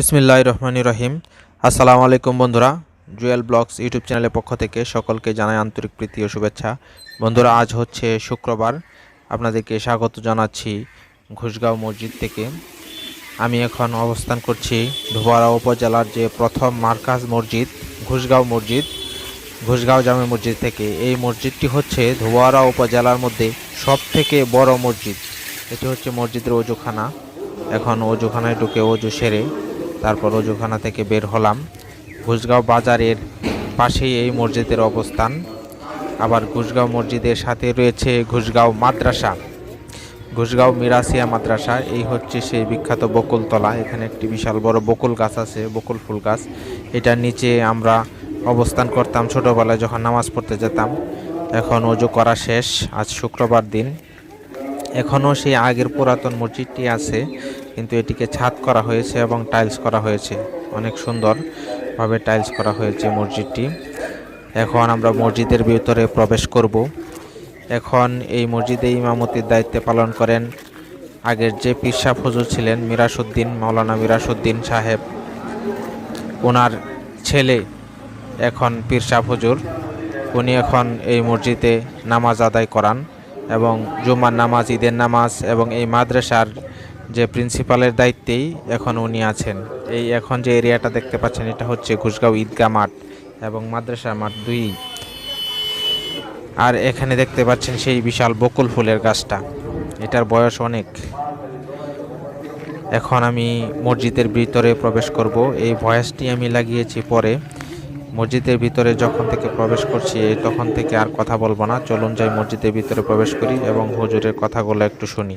বিসমিল্লাহ রহমানি রহিম। আসসালামু আলাইকুম বন্ধুরা, জুয়েল ব্লগস ইউটিউব চ্যানেলের পক্ষ থেকে সকলকে জানাই আন্তরিক প্রীতি ও শুভেচ্ছা। বন্ধুরা, আজ হচ্ছে শুক্রবার, আপনাদেরকে স্বাগত জানাচ্ছি ঘুষগাঁও মসজিদ থেকে। আমি এখন অবস্থান করছি ধোবারা উপজেলার যে প্রথম মার্কাজ মসজিদ, ঘুষগাঁও মসজিদ, ঘুষগাঁও জামে মসজিদ থেকে। এই মসজিদটি হচ্ছে ধোবারা উপজেলার মধ্যে সব থেকে বড় মসজিদ। এটি হচ্ছে মসজিদের অজুখানা। এখন অজুখানায় ঢুকে অজু সেরে তারপর রজুখানা থেকে বের হলাম। ঘুষগাঁও বাজারের পাশেই এই মসজিদের অবস্থান। আবার ঘুষগাঁও মসজিদের সাথে রয়েছে ঘুষগাঁও মাদ্রাসা। ঘুষগাঁও মিরাসিয়া মাদ্রাসা, এই হচ্ছে সেই বিখ্যাত বকুলতলা। এখানে একটি বিশাল বড় বকুল গাছ আছে, বকুল ফুল গাছ। এটার নিচে আমরা অবস্থান করতাম ছোটোবেলায় যখন নামাজ পড়তে যেতাম। এখন অজু করা শেষ, আজ শুক্রবার দিন। এখনও সেই আগের পুরাতন মসজিদটি আছে। কিন্তু এটিকে ছাদ করা হয়েছে এবং টাইলস করা হয়েছে। অনেক সুন্দরভাবে টাইলস করা হয়েছে মসজিদটি। এখন আমরা মসজিদের ভিতরে প্রবেশ করব। এখন এই মসজিদে ইমামতির দায়িত্বে পালন করেন আগের যে পিরসাহ হুজুর ছিলেন মিরাসুদ্দিন মাওলানা মিরাসুদ্দিন সাহেব। ওনার ছেলে এখন পিরসা ফজুর উনি এখন এই মসজিদে নামাজ আদায় করান এবং জুমার নামাজ, ঈদের নামাজ এবং এই মাদ্রাসার যে প্রিন্সিপালের দায়িত্বেই এখন উনি আছেন। এই এখন যে এরিয়াটা দেখতে পাচ্ছেন, এটা হচ্ছে ঘুষগাঁও ঈদগাহ মাঠ এবং মাদ্রাসা মাঠ দুই। আর এখানে দেখতে পাচ্ছেন সেই বিশাল বকুল ফুলের গাছটা। এটার বয়স অনেক। এখন আমি মসজিদের ভিতরে প্রবেশ করব। এই ভয়েসটি আমি লাগিয়েছি পরে। মসজিদের ভিতরে যখন থেকে প্রবেশ করছি, তখন থেকে আর কথা বলব না। চলুন যাই মসজিদের ভিতরে প্রবেশ করি এবং হুজুরের কথাগুলো একটু শুনি।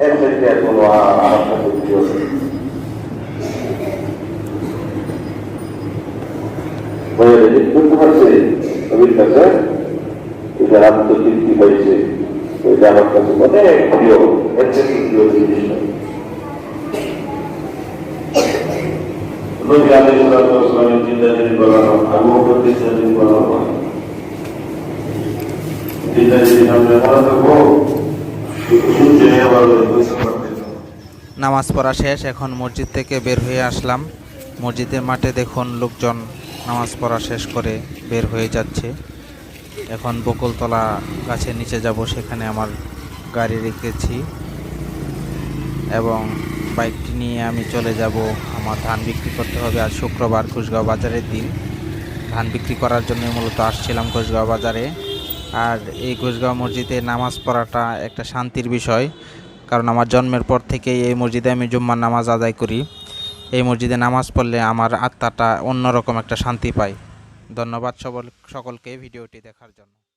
এর থেকে আর কোনো আ- আমার কাছে প্রিয় নেই। গেছে, বুঝতে পারছি কাছে এটা আত্মতৃপ্তি হয়েছে এটা আমার কাছে অনেক প্রিয় এর থেকে প্রিয় জিনিস নবী আলাইহিস সালামের জিন্দাগিরি বলা আবু বকরের জিন্দাগিরি বলা। জিন্দাগিরি সামনে থাকব, নামাজ পড়া শেষ, এখন মসজিদ থেকে বের হয়ে আসলাম। মসজিদের মাঠে দেখুন লোকজন নামাজ পড়া শেষ করে বের হয়ে যাচ্ছে। এখন বকুলতলা গাছের নিচে যাব, সেখানে আমার গাড়ি রেখেছি এবং বাইকটি নিয়ে আমি চলে যাব। আমার ধান বিক্রি করতে হবে আজ শুক্রবার কুচগাঁও বাজারের দিন। ধান বিক্রি করার জন্য মূলত আসছিলাম কুচগাঁও বাজারে। আর এই কুচগাঁও মসজিদে নামাজ পড়াটা একটা শান্তির বিষয়। কারণ আমার জন্মের পর থেকে এই মসজিদে আমি জুম্মার নামাজ আদায় করি। এই মসজিদে নামাজ পড়লে আমার আত্মাটা অন্যরকম একটা শান্তি পায়। ধন্যবাদ সকল সকলকে ভিডিওটি দেখার জন্য।